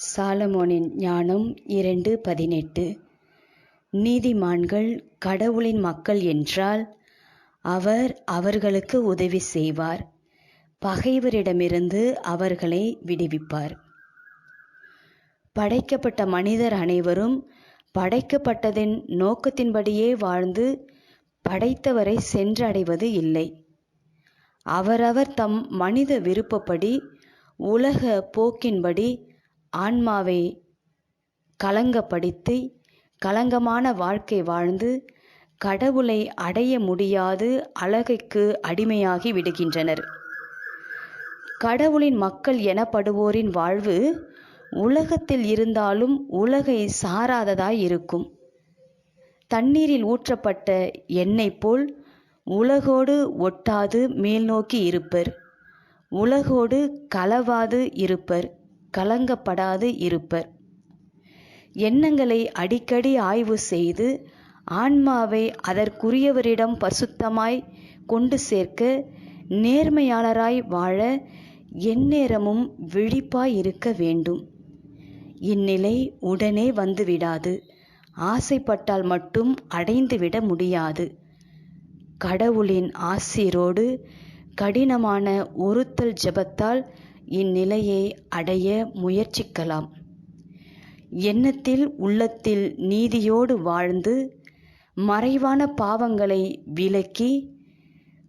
சாலமோனின் ஞானம் இரண்டு பதினெட்டு. நீதிமான்கள் கடவுளின் மக்கள் என்றால் அவர் அவர்களுக்கு உதவி செய்வார். பகைவரிடமிருந்து அவர்களை விடுவிப்பார். படைக்கப்பட்ட மனிதர் அனைவரும் படைக்கப்பட்டதின் நோக்கத்தின்படியே வாழ்ந்து படைத்தவரை சென்றடைவது இல்லை. அவரவர் தம் மனித விருப்பப்படி உலக போக்கின்படி ஆன்மாவை கலங்கப்படுத்தி களங்கமான வாழ்க்கை வாழ்ந்து கடவுளை அடைய முடியாது அழகைக்கு அடிமையாகி விடுகின்றனர். கடவுளின் மக்கள் எனப்படுவோரின் வாழ்வு உலகத்தில் இருந்தாலும் உலகை சாராததாய் இருக்கும். தண்ணீரில் ஊற்றப்பட்ட எண்ணெய் போல் உலகோடு ஒட்டாது மேல்நோக்கி இருப்பர். உலகோடு கலவாது இருப்பர். கலங்கப்படாது இருப்பர். எண்ணங்களை அடிக்கடி ஆய்வு செய்து ஆன்மாவை அதற்குரியவரிடம் பசுத்தமாய் கொண்டு சேர்க்க நேர்மையாளராய் வாழ எந்நேரமும் விழிப்பாய் இருக்க வேண்டும். இந்நிலை உடனே வந்துவிடாது. ஆசைப்பட்டால் மட்டும் அடைந்துவிட முடியாது. கடவுளின் ஆசிரோடு கடினமான ஒருத்தல் ஜெபத்தால் இந்நிலையை அடைய முயற்சிக்கலாம். எண்ணத்தில் உள்ளத்தில் நீதியோடு வாழ்ந்து மறைவான பாவங்களை விலக்கி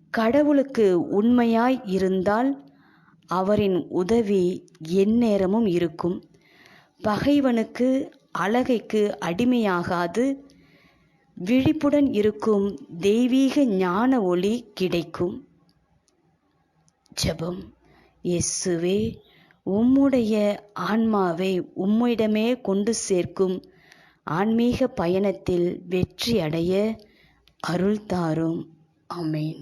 கடவுளுக்கு உண்மையாய் இருந்தால் அவரின் உதவி எந்நேரமும் இருக்கும். பகைவனுக்கு அழகைக்கு அடிமையாகாது. விழிப்புடன் இருக்கும் தெய்வீக ஞான ஒளி கிடைக்கும். ஜெபம். இயேசுவே உம்முடைய ஆன்மாவை உம்மிடமே கொண்டு சேர்க்கும் ஆன்மீக பயணத்தில் வெற்றி அடைய அருள் தாரும். அமேன்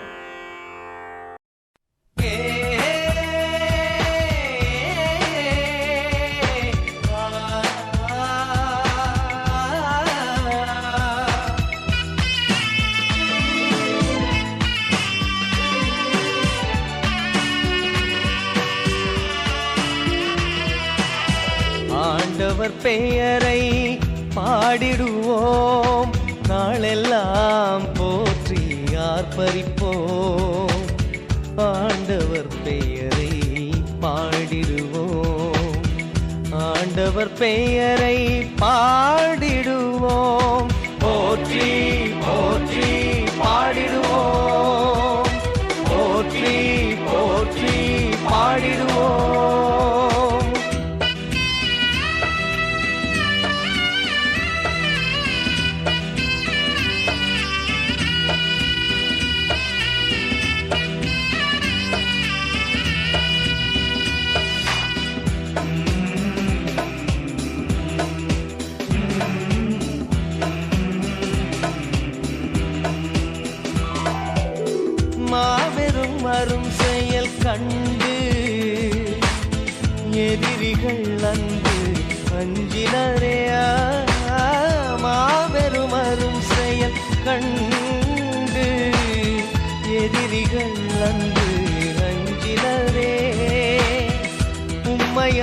பாடிடுவோம். நாளெல்லாம் போற்றி ஆர்ப்பரிப்போம். ஆண்டவர் பெயரை பாடிடுவோம். ஆண்டவர் பெயரை பாடிடுவோம். போற்றி போற்றி பாடிடுவோம்.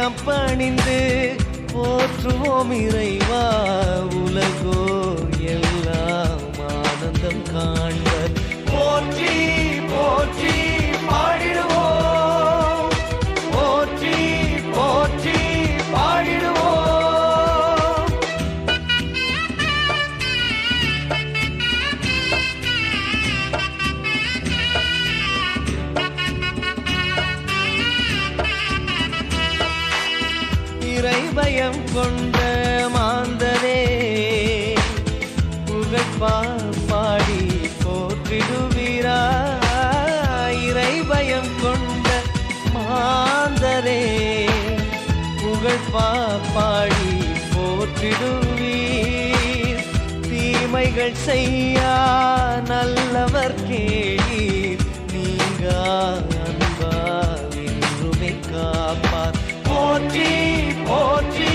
உம்மையம் பணிந்து போற்றுவோம் இறைவா. புகழ்பா பாப்பாடி போற்றிடுவீர். தீமைகள் செய்யா நல்லவர் கேளீர். நீங்கா அன்பால் என்றுமே காப்பார். போற்றி போற்றி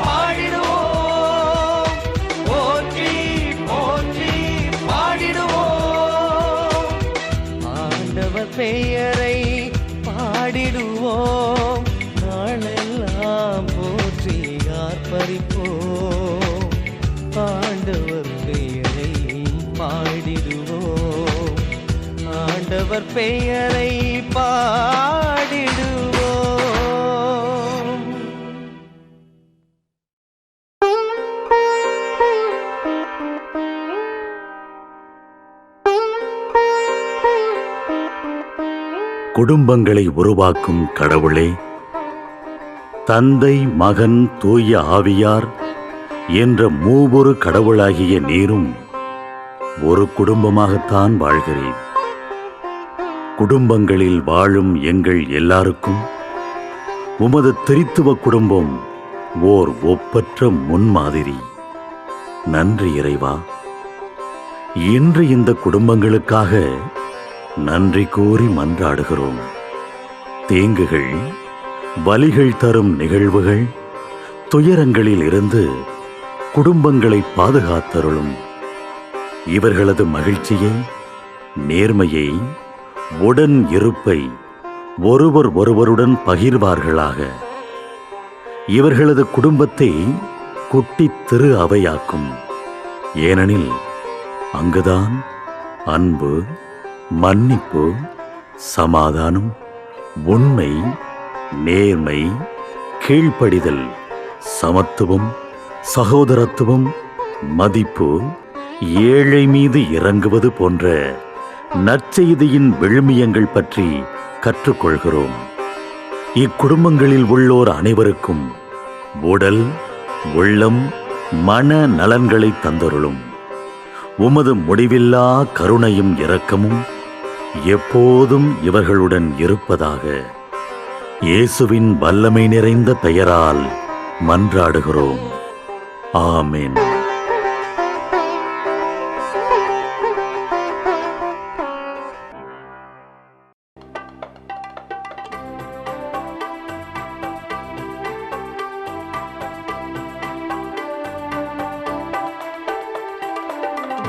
பாடிடுவோம். போற்றி போற்றி பாடிடுவோம். ஆண்டவர் பெயரை பாடிடுவோம். பெயரை குடும்பங்களை உருவாக்கும் கடவுளே தந்தை மகன் தூய ஆவியார் என்ற மூவொரு கடவுளாகிய நீரும் ஒரு குடும்பமாகத்தான் வாழ்கிறேன். குடும்பங்களில் வாழும் எங்கள் எல்லாருக்கும் உமது திரித்துவ குடும்பம் ஓர் ஒப்பற்ற முன்மாதிரி. நன்றி இறைவா. இன்று இந்த குடும்பங்களுக்காக நன்றி கூறி மன்றாடுகிறோம். தேங்குகள் வலிகள் தரும் நிகழ்வுகள் துயரங்களில் இருந்து குடும்பங்களை பாதுகாத்தருளும். இவர்களது மகிழ்ச்சியை நேர்மையை உடன் இருப்பை ஒருவர் ஒருவருடன் பகிர்வார்களாக. இவர்களது குடும்பத்தை குட்டித் திரு அவையாக்கும். ஏனெனில் அங்குதான் அன்பு மன்னிப்பு சமாதானம் உண்மை நேர்மை கீழ்ப்படிதல் சமத்துவம் சகோதரத்துவம் மதிப்பு ஏழை மீது இறங்குவது போன்ற நற்செய்தியின் விழுமியங்கள் பற்றி கற்றுக்கொள்கிறோம். இக்குடும்பங்களில் உள்ளோர் அனைவருக்கும் உடல் உள்ளம் மன நலன்களை தந்தருளும். உமது முடிவில்லா கருணையும் இரக்கமும் எப்போதும் இவர்களுடன் இருப்பதாக இயேசுவின் வல்லமை நிறைந்த பெயரால் மன்றாடுகிறோம். ஆமேன்.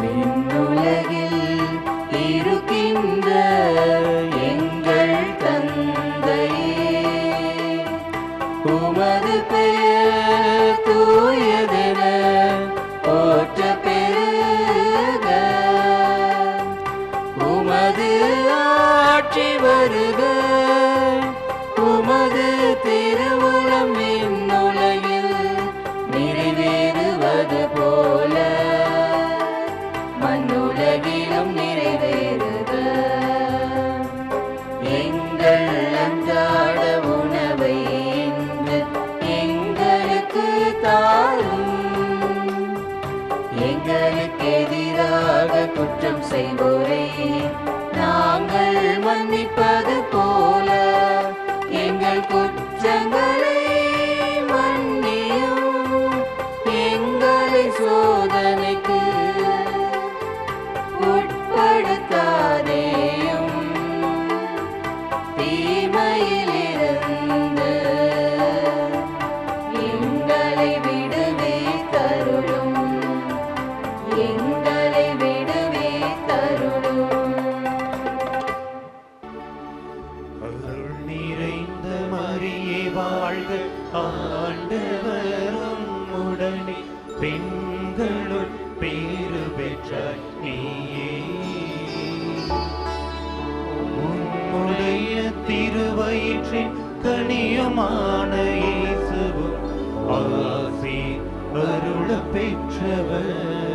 விண்ணுலகில் குற்றம் நாங்கள் மன்னிப்பது போல எங்கள் குற்றங்களை ஆசி அருள பெற்றவர்.